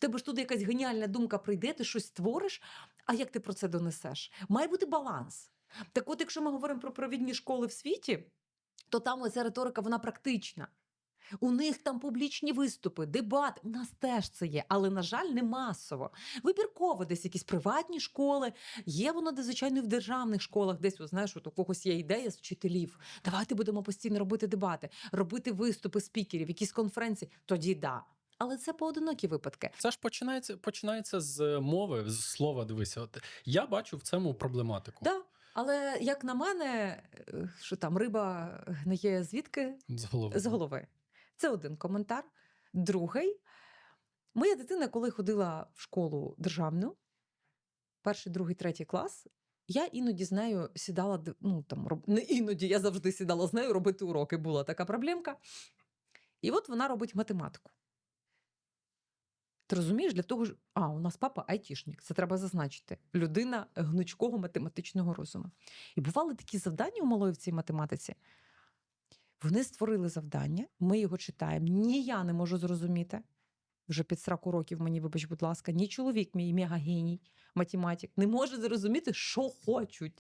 тебе ж тут якась геніальна думка прийде, ти щось створиш, а як ти про це донесеш? Має бути баланс. Так от, якщо ми говоримо про провідні школи в світі, то там оця риторика вона практична. У них там публічні виступи, дебати. У нас теж це є, але, на жаль, не масово. Вибірково десь якісь приватні школи. Є воно де, звичайно, і в державних школах, десь, знаєш, у когось є ідея з вчителів. Давайте будемо постійно робити дебати, робити виступи спікерів, якісь конференції. Тоді да. Але це поодинокі випадки. Це ж починається, починається з мови, з слова. Дивися, от я бачу в цьому проблематику. Да. Але як на мене, е, що там риба гниє звідки? З голови. з голови. Це один коментар. Другий. Моя дитина, коли ходила в школу державну, перший, другий, третій клас, я іноді з нею сідала, ну там роб- не іноді, я завжди сідала з нею робити уроки. Була така проблемка. І от вона робить математику. Ти розумієш, для того ж. А, у нас папа айтішник, це треба зазначити. Людина гнучкого математичного розуму. І бували такі завдання у малої в цій математиці. Вони створили завдання, ми його читаємо. Ні я не можу зрозуміти. Вже під 40 років мені, вибач, будь ласка, ні чоловік, мій мегагеній, математик, не може зрозуміти, що хочуть.